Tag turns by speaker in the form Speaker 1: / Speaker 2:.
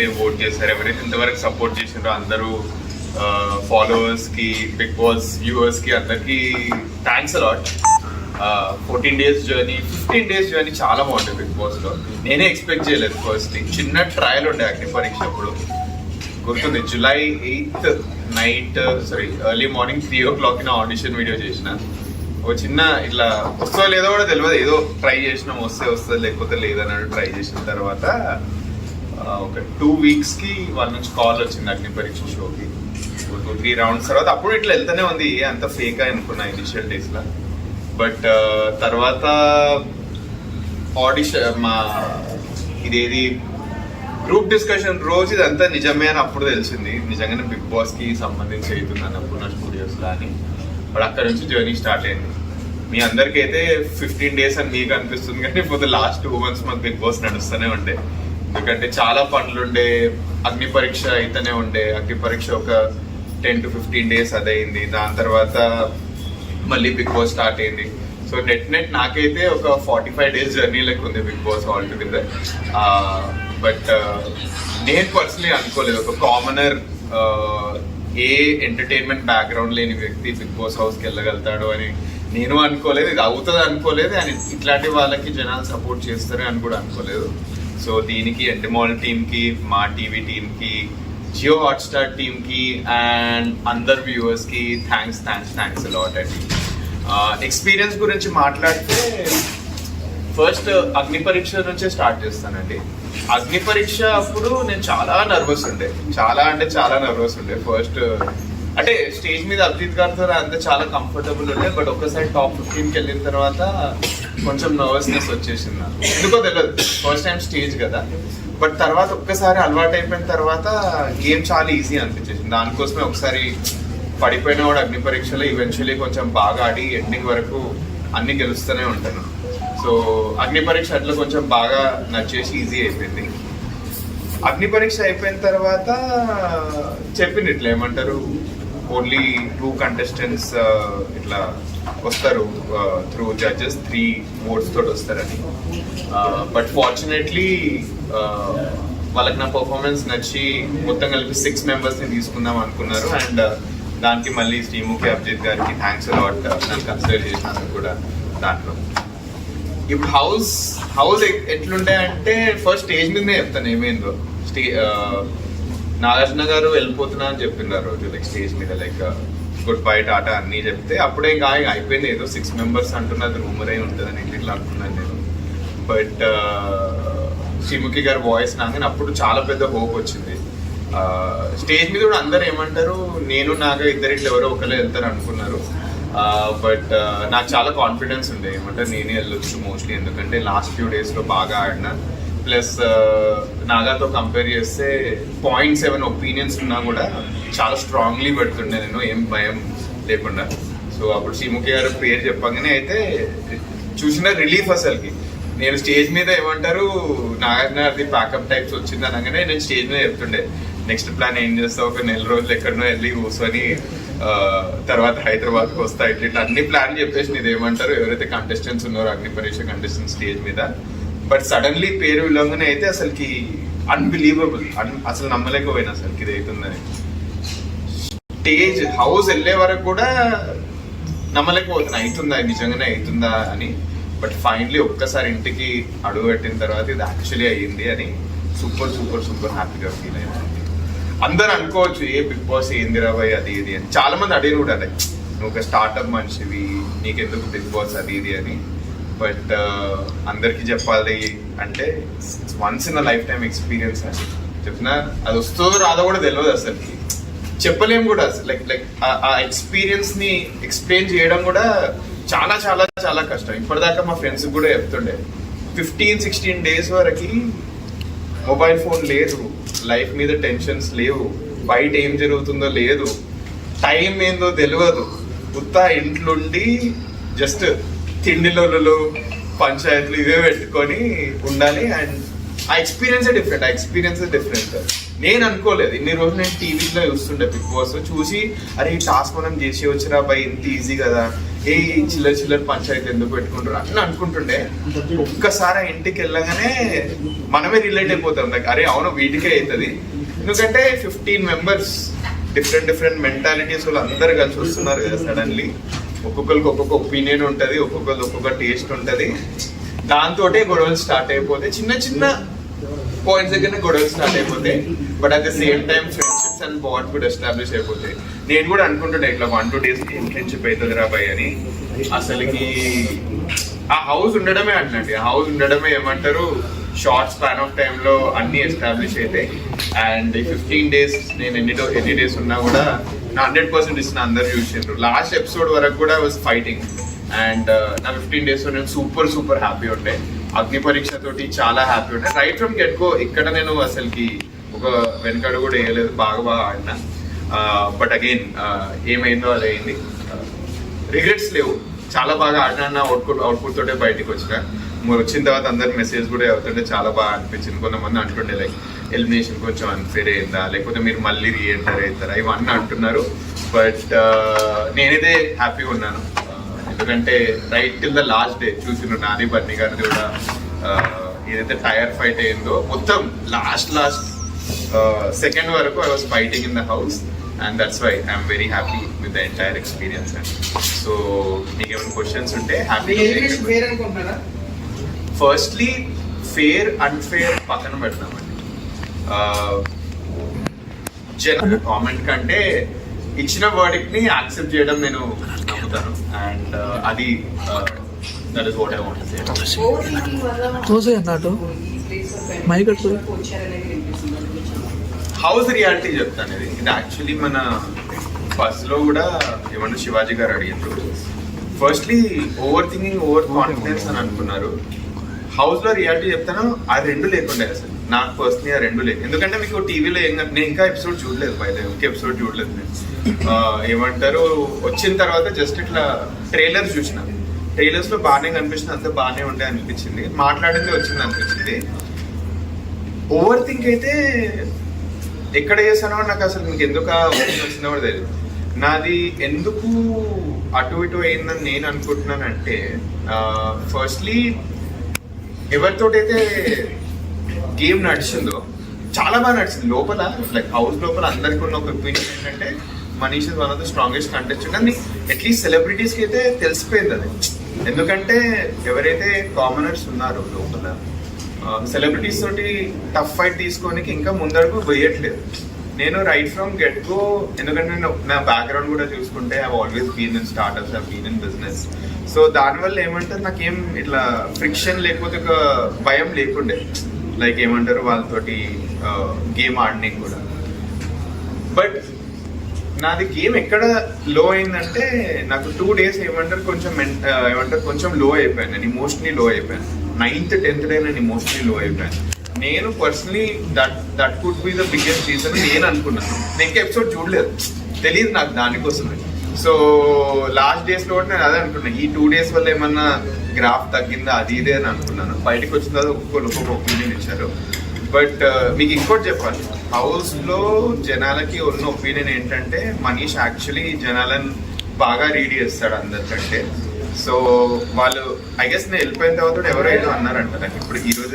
Speaker 1: ఎవరైతే ఓట్ చేశారో ఎవరైతే ఇంతవరకు సపోర్ట్ చేసారో అందరూ ఫాలోవర్స్కి బిగ్ బాస్ వ్యూవర్స్కి అందరికి thanks a lot fourteen days journey fifteen days journey చాలా బాగుంటుంది బిగ్ బాస్లో. నేనే ఎక్స్పెక్ట్ చేయలేదు ఫస్ట్ చిన్న ట్రయల్ ఉండే అగ్ని పరీక్ష అప్పుడు గుర్తుంది July eighth night sorry early morning three o'clock నా ఆడిషన్ వీడియో చేసిన. ఒక చిన్న ఇట్లా వస్తుందో లేదో కూడా తెలియదు ఏదో ట్రై చేసినాం వస్తే వస్తుంది లేకపోతే లేదన్నాడు ట్రై చేసిన తర్వాత ఒక టూ వీక్స్కి వాళ్ళ నుంచి కాల్ వచ్చింది అగ్ని పరీక్ష షోకి. టూ త్రీ రౌండ్స్ తర్వాత అప్పుడు ఇట్లా వెళ్తూనే ఉంది. అంత ఫేక్ అనుకున్నా ఇనిషియల్ డేస్లో. బట్ తర్వాత ఆడిషన్ మా ఇదేది గ్రూప్ డిస్కషన్ రోజు ఇదంతా నిజమే అని అప్పుడు తెలిసింది. నిజంగానే బిగ్ బాస్కి సంబంధించి అవుతుంది అన్నపూర్ణ స్టూడియోస్లో అని. బట్ అక్కడ నుంచి జర్నీ స్టార్ట్ అయింది. మీ అందరికైతే ఫిఫ్టీన్ డేస్ అని మీకు అనిపిస్తుంది కానీ ఇప్పుడు లాస్ట్ టూ మంత్స్ మాకు బిగ్ బాస్ నడుస్తూనే ఉండే. ఎందుకంటే చాలా పనులు ఉండే అగ్ని పరీక్ష అయితేనే ఉండే. అగ్ని పరీక్ష ఒక టెన్ టు ఫిఫ్టీన్ డేస్ అదైంది దాని తర్వాత మళ్ళీ బిగ్ బాస్ స్టార్ట్ అయింది. సో నెట్ నెట్ నాకైతే ఒక ఫార్టీ ఫైవ్ డేస్ జర్నీ లెక్క ఉంది Bigg Boss all together but నేను పర్సనలీ అనుకోలేదు. ఒక కామనర్ ఏ ఎంటర్టైన్మెంట్ బ్యాక్గ్రౌండ్ లేని వ్యక్తి బిగ్ బాస్ హౌస్కి వెళ్ళగలుగుతాడు అని నేను అనుకోలేదు. ఇది అవుతుంది అనుకోలేదు. అండ్ ఇట్లాంటి వాళ్ళకి జనాలు సపోర్ట్ చేస్తారు అని కూడా అనుకోలేదు. సో దీనికి ఎంటమాల్ టీమ్కి మా టీవీ టీమ్కి జియో హాట్స్టార్ టీమ్కి అండ్ అందర్ వ్యూవర్స్కి thanks thanks thanks a lot అండి ఎక్స్పీరియన్స్ గురించి మాట్లాడితే ఫస్ట్ అగ్ని పరీక్ష నుంచే స్టార్ట్ చేస్తానండి. అగ్ని పరీక్ష అప్పుడు నేను చాలా నర్వస్ ఉండే. చాలా అంటే చాలా నర్వస్ ఉండే. ఫస్ట్ అంటే స్టేజ్ మీద అభిజిత్ గారితో అంతా చాలా కంఫర్టబుల్ ఉండే బట్ ఒక్కసారి టాప్ ఫిఫ్టీన్కి వెళ్ళిన తర్వాత కొంచెం నర్వస్నెస్ వచ్చేసింది నాకు. ఎందుకో తెలియదు ఫస్ట్ టైం స్టేజ్ కదా. బట్ తర్వాత ఒక్కసారి అలవాటు అయిపోయిన తర్వాత గేమ్ చాలా ఈజీ అనిపించేసింది. దానికోసమే ఒకసారి పడిపోయిన వాడు అగ్ని పరీక్షలో ఈవెన్చువలీ కొంచెం బాగా ఆడి ఎండింగ్ వరకు అన్ని గెలుస్తూనే ఉంటాను. సో అగ్ని పరీక్ష అట్లా కొంచెం బాగా నచ్చేసి ఈజీ అయిపోయింది. అగ్ని పరీక్ష అయిపోయిన తర్వాత చెప్పినట్లు ఇట్లా ఏమంటారు ఓన్లీ టూ కంటెస్టెంట్స్ ఇట్లా వస్తారు త్రూ జడ్జెస్ త్రీ ఓట్స్ తోటి వస్తారని. Uh, బట్ ఫార్చునేట్లీ uh, వాళ్ళకి నా పర్ఫార్మెన్స్ నచ్చి మొత్తం కలిపి సిక్స్ మెంబర్స్ని తీసుకుందాం అనుకున్నారు. అండ్ uh, దానికి మళ్ళీ శ్రీముఖి అభిజిత్ గారికి థ్యాంక్స్ అలాట్ నన్ను కన్సిడర్ చేసినందుకు కూడా దాంట్లో. ఇప్పుడు హౌస్ హౌస్ ఎట్లుంటాయి అంటే ఫస్ట్ స్టేజ్ మీదనే చెప్తాను ఏమైందో. స్టే నాగార్జున గారు వెళ్ళిపోతున్నా అని చెప్పింది ఆ రోజు లైక్ స్టేజ్ మీద లైక్ గుడ్ బై టాటా అన్నీ చెప్తే అప్పుడే ఇంకా అయిపోయింది. ఏదో సిక్స్ మెంబర్స్ అంటున్నది రూమర్ అయి ఉంటుందని ఇట్లా ఇట్లా అనుకున్నాను నేను. బట్ uh, శ్రీముఖి గారి వాయిస్ నాగని అప్పుడు చాలా పెద్ద హోప్ వచ్చింది. Uh, స్టేజ్ మీద కూడా అందరు ఏమంటారు నేను నాగా ఇద్దరిట్లో ఎవరో ఒకరే వెళ్తారు అనుకున్నారు. Uh, బట్ నాకు చాలా కాన్ఫిడెన్స్ ఉండే. ఏమంటారు నేనే వెళ్ళొచ్చు మోస్ట్లీ ఎందుకంటే లాస్ట్ ఫ్యూ డేస్లో బాగా ఆడినా. ప్లస్ నాగాతో కంపేర్ చేస్తే పాయింట్స్ ఏమైనా ఒపీనియన్స్ ఉన్నా కూడా చాలా స్ట్రాంగ్లీ పెడుతుండే నేను ఏం భయం లేకుండా. సో అప్పుడు శ్రీముఖి గారు పేరు చెప్పగానే అయితే చూసిన రిలీఫ్ అసలుకి. నేను స్టేజ్ మీద ఏమంటారు నాగార్జునది ప్యాకప్ టైప్స్ వచ్చింది అనగానే నేను స్టేజ్ మీద చెప్తుండే. నెక్స్ట్ ప్లాన్ ఏం చేస్తావు? ఒక నెల రోజులు ఎక్కడనో వెళ్ళి కూర్చొని తర్వాత హైదరాబాద్కి వస్తా ఇట్లా అన్ని ప్లాన్ చెప్పేసి ఇది ఏమంటారు ఎవరైతే కంటెస్టెంట్స్ ఉన్నారో అగ్ని పరీక్ష కంటెస్టెంట్ స్టేజ్ మీద బట్ సడన్లీ పేరు విలువగానే అయితే అసలుకి అన్బిలీవబుల్ అసలు నమ్మలేకపోయినా అసలుకి ఇది అవుతుందని స్టేజ్ హౌస్ వెళ్ళే వరకు కూడా నమ్మలేకపోతున్నా. అవుతుందా నిజంగానే అవుతుందా అని. బట్ ఫైనలీ ఒక్కసారి ఇంటికి అడుగు పెట్టిన తర్వాత ఇది యాక్చువల్లీ అయ్యింది అని సూపర్ సూపర్ సూపర్ హ్యాపీగా ఫీల్ అయింది అందరు అనుకోవచ్చు ఏ బిగ్ బాస్ ఏంది రాబాయ్ అది ఇది అని. చాలా మంది అడిగిన కూడా అదే. నువ్వు ఒక స్టార్ట్అప్ మనిషివి నీకెందుకు బిగ్ బాస్ అది ఇది అని. బట్ అందరికి చెప్పాలి అంటే once in life time experience అని చెప్పిన అది వస్తుందో రాదో కూడా తెలియదు అసలుకి చెప్పలేం కూడా లైక్ లైక్ ఆ ఎక్స్పీరియన్స్ని ఎక్స్ప్లెయిన్ చేయడం కూడా చాలా చాలా చాలా కష్టం. ఇప్పటిదాకా మా ఫ్రెండ్స్ కూడా చెప్తుండే. ఫిఫ్టీన్ సిక్స్టీన్ డేస్ వరకు మొబైల్ ఫోన్ లేదు. లైఫ్ మీద టెన్షన్స్ లేవు. బయట ఏం జరుగుతుందో లేదు. టైం ఏందో తెలియదు ఉత్తా ఇంట్లోండి జస్ట్ తిండిలోలు పంచాయతీలు ఇవే పెట్టుకొని ఉండాలి. అండ్ ఆ ఎక్స్పీరియన్స్ డిఫరెంట్ ఆ ఎక్స్పీరియన్స్ డిఫరెంట్ నేను అనుకోలేదు. ఇన్ని రోజులు నేను టీవీలో చూస్తుండే బిగ్ బాస్. చూసి అరే ఈ టాస్క్ మనం చేసి వచ్చిరా బై ఇంత ఈజీ కదా. ఏ ఈ చిల్లర చిల్లర పంచాయతీ ఎందుకు పెట్టుకుంటారు అని అనుకుంటుండే. ఒక్కసారి ఇంటికి వెళ్ళగానే మనమే రిలేట్ అయిపోతాం. లైక్ అరే అవును వీటికే అవుతుంది. ఎందుకంటే fifteen members different different mentalities వాళ్ళు అందరు కలిసి వస్తున్నారు కదా సడన్లీ ఒక్కొక్కరికి ఒక్కొక్క ఒపీనియన్ ఉంటుంది ఒక్కొక్కరికి ఒక్కొక్క టేస్ట్ ఉంటుంది. దాంతో గొడవలు స్టార్ట్ అయిపోతాయి. చిన్న చిన్న పాయింట్స్ దగ్గర గొడవలు స్టార్ట్ అయిపోతాయి. But at the same time friendships and bond కూడా ఎస్టాబ్లిష్ అయిపోతాయి. నేను కూడా అనుకుంటుండే ఇట్లా వన్ టూ డేస్ ఏం ఫ్రెండ్షిప్ అవుతుంది రాబాయ్ అని. అసలుకి ఆ హౌస్ ఉండడమే అంటండి ఆ హౌస్ ఉండడమే ఏమంటారు? షార్ట్ స్పాన్ ఆఫ్ టైంలో అన్ని ఎస్టాబ్లిష్ అవుతాయి అండ్ ఫిఫ్టీన్ డేస్ నేను ఎన్ని ఎన్ని డేస్ ఉన్నా కూడా హండ్రెడ్ పర్సెంట్ ఇచ్చిన అందరు చూసిండ్రు లాస్ట్ ఎపిసోడ్ వరకు కూడా వాజ్ ఫైటింగ్ అండ్ నా ఫిఫ్టీన్ డేస్ నేను సూపర్ సూపర్ హ్యాపీ ఉండే. అగ్ని పరీక్ష తోటి చాలా హ్యాపీ ఉండే. రైట్ ఫ్రమ్ గెట్ గో ఇక్కడ నేను అసలుకి ఒక వెనకడు కూడా వేయలేదు. బాగా బాగా ఆడినా. Uh, బట్ అగైన్ uh, ఏమైందో అది అయింది. Uh, రిగ్రెట్స్ లేవు. చాలా బాగా ఆడినా అవుట్పుట్ అవుట్పుట్ తోటే బయటికి వచ్చిన. మరి వచ్చిన తర్వాత అందరి మెసేజ్ కూడా అవుతుంటే చాలా బాగా అనిపించింది. కొంతమంది అంటుండే లైక్ ఎలిమినేషన్ కొంచెం అన్ఫేర్ అయిందా? లేకపోతే మీరు మళ్ళీ రీఎంటర్ అవుతారా? ఇవన్నీ అంటున్నారు. బట్ నేనైతే హ్యాపీగా ఉన్నాను. Uh, ఎందుకంటే right till the last day చూసిన నాని బన్నీ గారిది కూడా uh, ఏదైతే టైర్ ఫైట్ అయిందో మొత్తం లాస్ట్ లాస్ట్ సెకండ్ వరకు I was fighting in the house and that's why I'm very happy with the entire experience and so మీకు ఏమైనా క్వశ్చన్స్ ఉంటే హ్యాపీ ఫస్ట్లీ ఫేర్ అన్ఫేర్ పక్కన పెడతామండి జన కామెంట్ కంటే ఇచ్చిన వర్డిక్ని యాక్సెప్ట్ చేయడం నేను నమ్ముతాను. అండ్ అది that is what I want
Speaker 2: అన్నట్టు. మైక్
Speaker 1: హౌస్ రియాలిటీ చెప్తాను ఇది. ఇది యాక్చువల్లీ మన బస్లో కూడా ఏమన్నా శివాజీ గారు అడిగారు. Firstly over thinking over confidence అని అనుకున్నారు. హౌస్లో రియాలిటీ చెప్తాను ఆ రెండు లేకుండే అసలు. నాకు పర్సనలీ ఆ రెండు లేదు ఎందుకంటే మీకు టీవీలో ఏం నేను ఇంకా ఎపిసోడ్ చూడలేదు బయట ఇంక ఎపిసోడ్ చూడలేదు నేను. ఏమంటారు వచ్చిన తర్వాత జస్ట్ ఇట్లా ట్రైలర్స్ చూసిన. ట్రైలర్స్లో బాగానే కనిపించింది అంతా బాగానే ఉండే అనిపించింది. మాట్లాడింది వచ్చింది అనిపించింది. ఓవర్ థింక్ అయితే ఎక్కడ చేశానో నాకు అసలు మీకు ఎందుకు వచ్చిందో కూడా తెలియదు నాది ఎందుకు అటు ఇటు అయిందని నేను అనుకుంటున్నానంటే ఫస్ట్లీ ఎవరితోటైతే గేమ్ నడిచిందో చాలా బాగా నడిచింది. లోపల లైక్ హౌస్ లోపల అందరికీ ఉన్న ఒక ఒపీనియన్ ఏంటంటే Manish is one of the strongest contestant అని అట్లీస్ట్ సెలబ్రిటీస్కి అయితే తెలిసిపోయింది అది. ఎందుకంటే ఎవరైతే కామనర్స్ ఉన్నారో లోపల సెలబ్రిటీస్ తోటి టఫ్ ఫైట్ తీసుకోనికి ఇంకా ముందరకు వేయట్లేదు. నేను రైట్ ఫ్రమ్ గెట్ గో ఎందుకంటే నేను నా బ్యాక్గ్రౌండ్ కూడా చూసుకుంటే I always been in startups I been in business so దానివల్ల ఏమంటారు నాకేం ఇట్లా ఫ్రిక్షన్ లేకపోతే ఒక భయం లేకుండే. లైక్ ఏమంటారు వాళ్ళతోటి గేమ్ ఆడడానికి కూడా. బట్ నాది గేమ్ ఎక్కడ లో అయిందంటే నాకు టూ డేస్ ఏమంటారు కొంచెం ఏమంటారు కొంచెం లో అయిపోయాను. నేను ఇమోషనలీ లో అయిపోయాను. నైన్త్ టెన్త్ డే నేను ఇమోషనలీ లో అయిపోయాను. నేను personally that that could be the biggest reason నేను అనుకున్నాను నేను ఎపిసోడ్ చూడలేదు. తెలియదు నాకు దానికోసమే సో లాస్ట్ డేస్లో నేను అదే అనుకున్నా. ఈ టూ డేస్ వల్ల ఏమన్నా గ్రాఫ్ తగ్గిందా? అది ఇదే అని అనుకున్నాను. బయటకు వచ్చిన తర్వాత ఒక్కొక్కరు ఒక్కొక్క ఒపీనియన్ ఇచ్చారు. బట్ uh, మీకు ఇంకోటి చెప్పాలి. హౌస్లో జనాలకి ఉన్న ఒపీనియన్ ఏంటంటే మనీష్ యాక్చువల్లీ జనాలను బాగా రీడ్ చేస్తాడు అందరికంటే. సో వాళ్ళు ఐ గెస్ నేను వెళ్ళిపోయిన తర్వాత ఎవరైనా ఎవరైతే అన్నారంట నాకు ఇప్పుడు ఈ రోజు